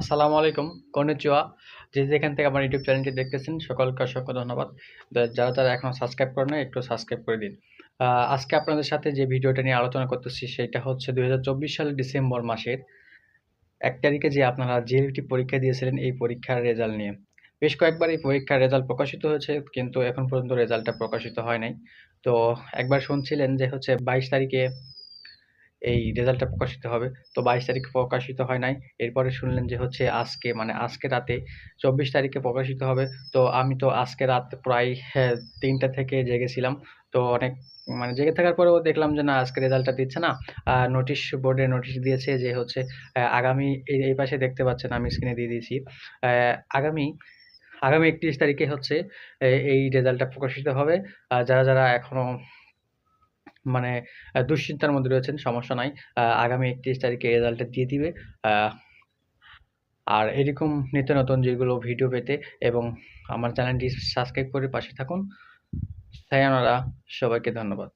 আসসালামু আলাইকুম কনেচুয়া যে যেখান থেকে আমার ইউটিউব চ্যানেলটি দেখতেছেন, সকলকে অসংখ্য ধন্যবাদ। যারা যারা এখনও সাবস্ক্রাইব করে না একটু সাবস্ক্রাইব করে দিন। আজকে আপনাদের সাথে যে ভিডিওটা নিয়ে আলোচনা করতেছি, সেটা হচ্ছে দু হাজার চব্বিশ সালের ডিসেম্বর মাসের এক তারিখে যে আপনারা জিএলটি পরীক্ষা দিয়েছিলেন, এই পরীক্ষার রেজাল্ট নিয়ে। বেশ কয়েকবার এই পরীক্ষার রেজাল্ট প্রকাশিত হয়েছে, কিন্তু এখন পর্যন্ত রেজাল্টটা প্রকাশিত হয় নাই। তো একবার শুনছিলেন যে হচ্ছে বাইশ তারিখে এই রেজাল্টটা প্রকাশিত হবে। তো বাইশ তারিখে প্রকাশিত হয় নাই। এরপরে শুনলেন যে হচ্ছে আজকে মানে আজকে রাতে চব্বিশ তারিখে প্রকাশিত হবে। তো আমি তো আজকে রাত প্রায় হ্যাঁ, তিনটা থেকে জেগেছিলাম। তো অনেক মানে জেগে থাকার পরেও দেখলাম যে না আজকে রেজাল্টটা দিচ্ছে না। নোটিশ বোর্ডে নোটিশ দিয়েছে যে হচ্ছে আগামী এই পাশে দেখতে পাচ্ছেন আমি স্ক্রিনে দিয়ে দিয়েছি। আগামী আগামী একত্রিশ তারিখে হচ্ছে এই রেজাল্টটা প্রকাশিত হবে। যারা যারা এখনও মানে দুশ্চিন্তার মধ্যে রয়েছেন, সমস্যা নাই। আগামী একত্রিশ তারিখে রেজাল্টটা দিয়ে দিবে। আর এরকম নিত্য নতুন যেগুলো ভিডিও পেতে এবং আমার চ্যানেলটি সাবস্ক্রাইব করে পাশে থাকুন। সবাইকে ধন্যবাদ।